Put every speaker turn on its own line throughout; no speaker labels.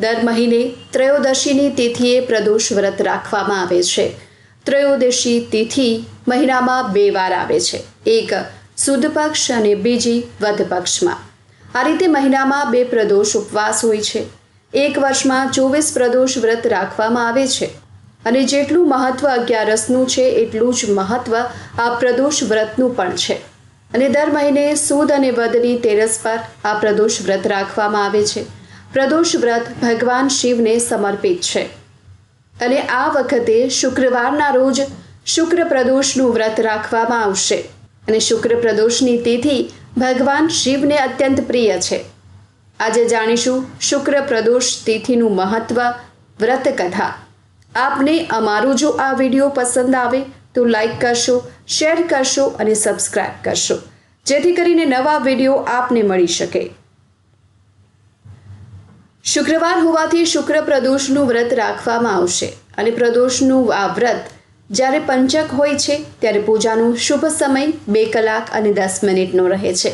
દર મહિને ત્રયોદશીની તિથિએ પ્રદોષ વ્રત રાખવામાં આવે છે. ત્રયોદશી તિથિ મહિનામાં બે વાર આવે છે. એક સુદ પક્ષ અને બીજી વધ પક્ષમાં. આ રીતે મહિનામાં બે પ્રદોષ ઉપવાસ હોય છે. એક વર્ષમાં ચોવીસ પ્રદોષ વ્રત રાખવામાં આવે છે. અને જેટલું મહત્વ અગિયારસનું છે, એટલું જ મહત્વ આ પ્રદોષ વ્રતનું પણ છે. અને દર મહિને સુદ અને વધની તેરસ પર આ પ્રદોષ વ્રત રાખવામાં આવે છે. પ્રદોષ વ્રત ભગવાન શિવને સમર્પિત છે. અને આ વખતે શુક્રવારના રોજ શુક્ર પ્રદોષનું વ્રત રાખવામાં આવશે. અને શુક્ર પ્રદોષની તિથિ ભગવાન શિવને અત્યંત પ્રિય છે. આજે જાણીશું શુક્ર પ્રદોષ તિથિનું મહત્વ, વ્રત કથા. આપને અમારું જો આ વીડિયો પસંદ આવે તો લાઈક કરશો, શેર કરશો અને સબસ્ક્રાઈબ કરશો. જેથી કરીને નવા વીડિયો આપને મળી શકે. શુક્રવાર હોવાથી શુક્ર પ્રદોષનું વ્રત રાખવામાં આવશે અને પ્રદોષનું આ વ્રત જ્યારે પંચક હોય છે ત્યારે પૂજાનો શુભ સમય બે કલાક અને દસ મિનિટનો રહે છે.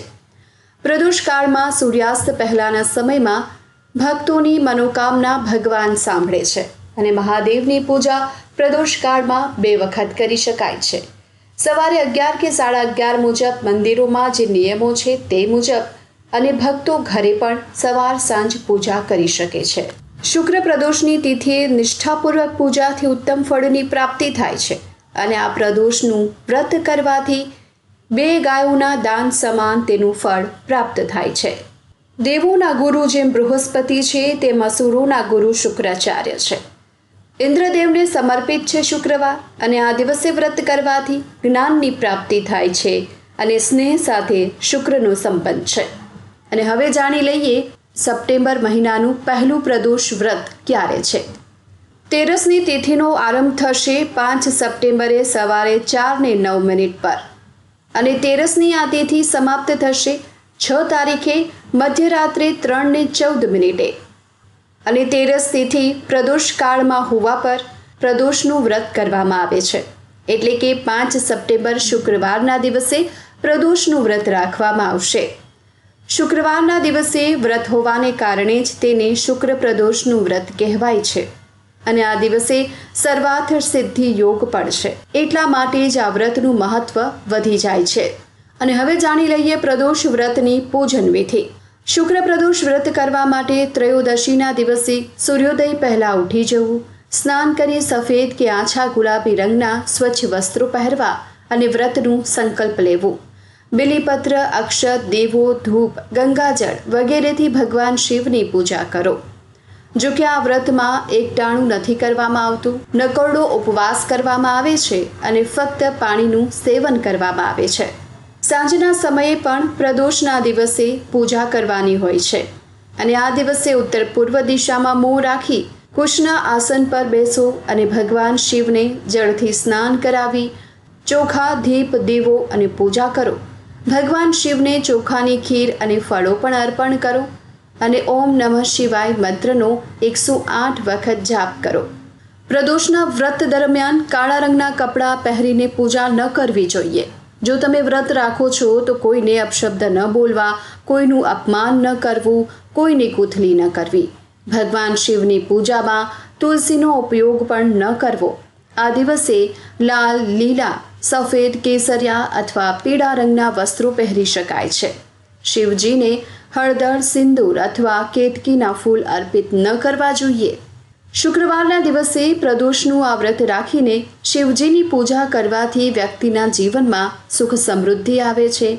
પ્રદોષ કાળમાં સૂર્યાસ્ત પહેલાના સમયમાં ભક્તોની મનોકામના ભગવાન સાંભળે છે અને મહાદેવની પૂજા પ્રદોષ કાળમાં બે વખત કરી શકાય છે. સવારે અગિયાર કે સાડા અગિયાર મુજબ મંદિરોમાં જે નિયમો છે તે મુજબ અને ભક્તો ઘરે પણ સવાર સાંજ પૂજા કરી શકે છે. શુક્ર પ્રદોષની તિથિએ નિષ્ઠાપૂર્વક પૂજાથી ઉત્તમ ફળની પ્રાપ્તિ થાય છે અને આ પ્રદોષનું વ્રત કરવાથી બે ગાયોના દાન સમાન તેનું ફળ પ્રાપ્ત થાય છે. દેવોના ગુરુ જેમ બૃહસ્પતિ છે, તેમ અસુરોના ગુરુ શુક્રાચાર્ય છે. ઇન્દ્રદેવને સમર્પિત છે શુક્રવાર અને આ દિવસે વ્રત કરવાથી જ્ઞાનની પ્રાપ્તિ થાય છે અને સ્નેહ સાથે શુક્રનો સંબંધ છે. અને હવે જાણી લઈએ સપ્ટેમ્બર મહિનાનું પહેલું પ્રદોષ વ્રત ક્યારે છે. તેરસની તિથિનો આરંભ થશે પાંચ સપ્ટેમ્બરે સવારે ચાર ને નવ મિનિટ પર. અને તેરસની આ તિથિ સમાપ્ત થશે છ તારીખે મધ્યરાત્રે ત્રણ ને ચૌદ મિનિટે. અને તેરસ તિથિ પ્રદોષ કાળમાં હોવા પર પ્રદોષનું વ્રત કરવામાં આવે છે. એટલે કે પાંચ સપ્ટેમ્બર શુક્રવારના દિવસે પ્રદોષનું વ્રત રાખવામાં આવશે. શુક્રવારના દિવસે વ્રત હોવાને કારણે જ તેને શુક્ર પ્રદોષનું વ્રત કહેવાય છે. અને આ દિવસે સર્વાર્થ સિદ્ધિ યોગ પણ છે એટલા માટે જ આ વ્રતનું મહત્વ વધી જાય છે. અને હવે જાણી લઈએ પ્રદોષ વ્રતની પૂજન વિધિ. શુક્ર પ્રદોષ વ્રત કરવા માટે ત્રયોદશીના દિવસે સૂર્યોદય પહેલાં ઉઠી જવું, સ્નાન કરી સફેદ કે આછા ગુલાબી રંગના સ્વચ્છ વસ્ત્રો પહેરવા અને વ્રતનું સંકલ્પ લેવું. બિલીપત્ર, અક્ષત, દેવો, ધૂપ, ગંગાજળ વગેરેથી ભગવાન શિવની પૂજા કરો. જો કે આ વ્રતમાં એકટાણું નથી કરવામાં આવતું નકોરડો ઉપવાસ કરવામાં આવે છે અને ફક્ત પાણીનું સેવન કરવામાં આવે છે. સાંજના સમયે પણ પ્રદોષના દિવસે પૂજા કરવાની હોય છે. અને આ દિવસે ઉત્તર પૂર્વ દિશામાં મોં રાખી કુશના આસન પર બેસો અને ભગવાન શિવને જળથી સ્નાન કરાવી, ચોખા, દીપ, દીવો અને પૂજા કરો. ભગવાન શિવને ચોખાની ખીર અને ફળો પણ અર્પણ કરો અને ઓમ નમઃ શિવાય મંત્રનો એકસો આઠ વખત જાપ કરો. પ્રદોષના વ્રત દરમિયાન કાળા રંગના કપડાં પહેરીને પૂજા ન કરવી જોઈએ. જો તમે વ્રત રાખો છો, તો કોઈને અપશબ્દ ન બોલવા, કોઈનું અપમાન ન કરવું, કોઈને કૂથલી ન કરવી. ભગવાન શિવની પૂજામાં તુલસીનો ઉપયોગ પણ ન કરવો. આ દિવસે લાલ, લીલા, સફેદ, કેસરિયા અથવા પીળા રંગના વસ્ત્રો પહેરી શકાય છે. શિવજીને હળદર, સિંદૂર અથવા કેતકીના ફૂલ અર્પિત ન કરવા જોઈએ. શુક્રવારના દિવસે પ્રદોષનું આ વ્રત રાખીને શિવજીની પૂજા કરવાથી વ્યક્તિના જીવનમાં સુખ સમૃદ્ધિ આવે છે,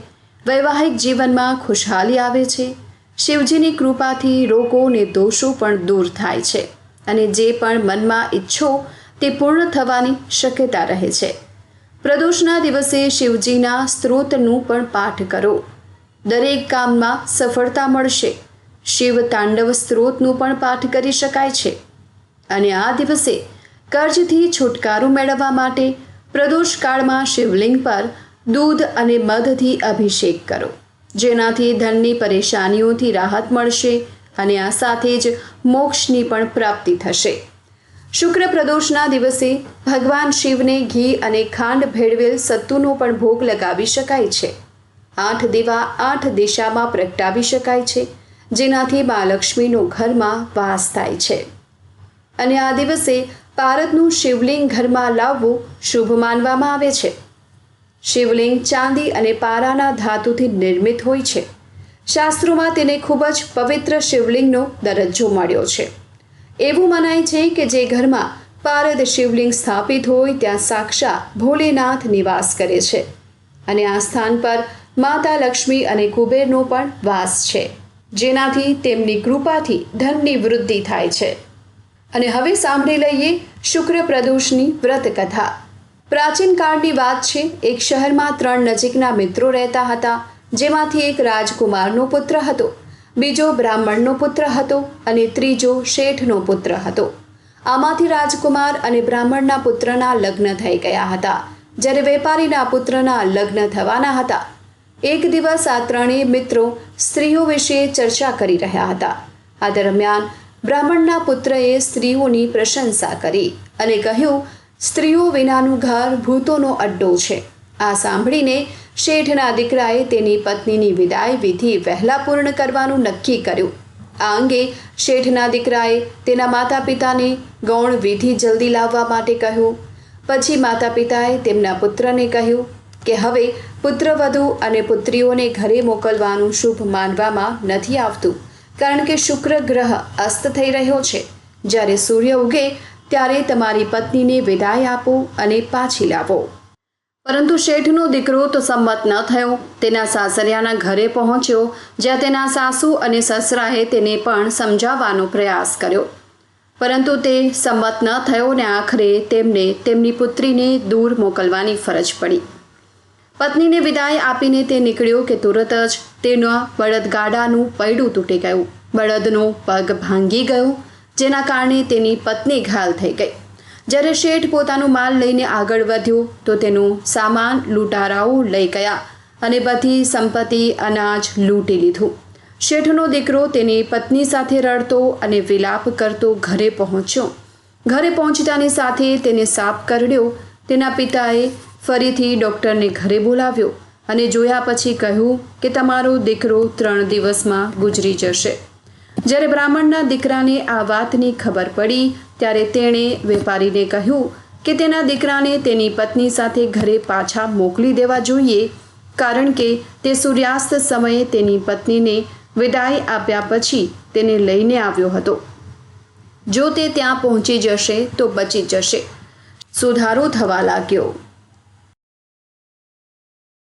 વૈવાહિક જીવનમાં ખુશહાલી આવે છે. શિવજીની કૃપાથી રોગો અને દોષો પણ દૂર થાય છે અને જે પણ મનમાં ઈચ્છો તે પૂર્ણ થવાની શક્યતા રહે છે. પ્રદોષના દિવસે શિવજીના સ્ત્રોતનું પણ પાઠ કરો. દરેક કામમાં સફળતા મળશે. શિવ તાંડવ સ્ત્રોતનું પણ પાઠ કરી શકાય છે. અને આ દિવસે કર્જથી છુટકારો મેળવવા માટે પ્રદોષ કાળમાં શિવલિંગ પર દૂધ અને મધથી અભિષેક કરો. જેનાથી ધનની પરેશાનીઓથી રાહત મળશે અને આ સાથે જ મોક્ષની પણ પ્રાપ્તિ થશે. શુક્ર પ્રદોષના દિવસે ભગવાન શિવને ઘી અને ખાંડ ભેળવેલ સત્તુનો પણ ભોગ લગાવી શકાય છે. આઠ દીવા આઠ દિશામાં પ્રગટાવી શકાય છે, જેનાથી મા લક્ષ્મીનો ઘરમાં વાસ થાય છે. અને આ દિવસે પારદનું શિવલિંગ ઘરમાં લાવવું શુભ માનવામાં આવે છે. શિવલિંગ ચાંદી અને પારાના ધાતુથી નિર્મિત હોય છે. શાસ્ત્રોમાં તેને ખૂબ જ પવિત્ર શિવલિંગનો દરજ્જો મળ્યો છે. એવું મનાય છે કે જે ઘરમાં પારદ શિવલિંગ સ્થાપિત હોય ત્યાં સાક્ષાત ભોલેનાથ નિવાસ કરે છે. અને આ સ્થાન પર માતા લક્ષ્મી અને કુબેરનો પણ વાસ છે, જેનાથી તેમની કૃપાથી ધનની વૃદ્ધિ થાય છે. અને હવે સાંભળી લઈએ શુક્ર પ્રદોષની વ્રત કથા પ્રાચીન કાળની વાત છે, એક શહેરમાં ત્રણ નજીકના મિત્રો રહેતા હતા, જેમાંથી એક રાજકુમારનો પુત્ર હતો. બીજો બ્રાહ્મણનો પુત્ર હતો અને ત્રીજો શેઠનો પુત્ર હતો. આમાંથી રાજકુમાર અને બ્રાહ્મણના પુત્રના લગ્ન થઈ ગયા હતા. જ્યારે વેપારીના પુત્રના લગ્ન થવાના હતા. એક દિવસ આ ત્રણેય મિત્રો સ્ત્રીઓ વિશે ચર્ચા કરી રહ્યા હતા. આ દરમિયાન બ્રાહ્મણના પુત્રએ સ્ત્રીઓની પ્રશંસા કરી અને કહ્યું, સ્ત્રીઓ વિનાનું ઘર ભૂતોનો અડ્ડો છે. આ સાંભળીને શેઠના દીકરાએ તેની પત્નીની વિદાય વિધિ વહેલા પૂર્ણ કરવાનું નક્કી કર્યું. આ અંગે શેઠના દીકરાએ તેના માતા પિતાને ગૌણ વિધિ જલ્દી લાવવા માટે કહ્યું. પછી માતા પિતાએ તેમના પુત્રને કહ્યું કે હવે પુત્રવધુ અને પુત્રીઓને ઘરે મોકલવાનું શુભ માનવામાં નથી આવતું, કારણ કે શુક્ર ગ્રહ અસ્ત થઈ રહ્યો છે. જ્યારે સૂર્ય ઉગે, ત્યારે તમારી પત્નીને વિદાય આપો અને પાછી લાવો. પરંતુ શેઠનો દીકરો તો સંમત ન થયો. તેના સાસરિયાના ઘરે પહોંચ્યો, જ્યાં તેના સાસુ અને સસરાએ તેને પણ સમજાવવાનો પ્રયાસ કર્યો. પરંતુ તે સંમત ન થયો ને આખરે તેમને તેમની પુત્રીને દૂર મોકલવાની ફરજ પડી. પત્નીને વિદાય આપીને તે નીકળ્યો કે તુરત જ તેના બળદગાડાનું પૈડું તૂટી ગયું. બળદનો પગ ભાંગી ગયો, જેના કારણે તેની પત્ની ઘાયલ થઈ ગઈ. જ્યારે શેઠ પોતાનું માલ લઈને આગળ વધ્યો, તો તેનું સામાન લૂંટારાઓ લઈ ગયા અને બધી સંપત્તિ, અનાજ લૂંટી લીધું. શેઠનો દીકરો તેની પત્ની સાથે રડતો અને વિલાપ કરતો ઘરે પહોંચ્યો. ઘરે પહોંચતાની સાથે તેને સાપ કરડ્યો. તેના પિતાએ ફરીથી ડૉક્ટરને ઘરે બોલાવ્યો અને જોયા પછી કહ્યું કે તમારો દીકરો ત્રણ દિવસમાં ગુજરી જશે. જ્યારે બ્રાહ્મણના દીકરાને આ વાતની ખબર પડી, ત્યારે તેણે વેપારીને કહ્યું કે તેના દીકરાને તેની પત્ની સાથે ઘરે પાછા મોકલી દેવા જોઈએ, કારણ કે તે સૂર્યાસ્ત સમયે તેની પત્નીને વિદાય આપ્યા પછી તેને લઈને આવ્યો હતો. જો તે ત્યાં પહોંચી જશે, તો બચી જશે. સુધારો થવા લાગ્યો.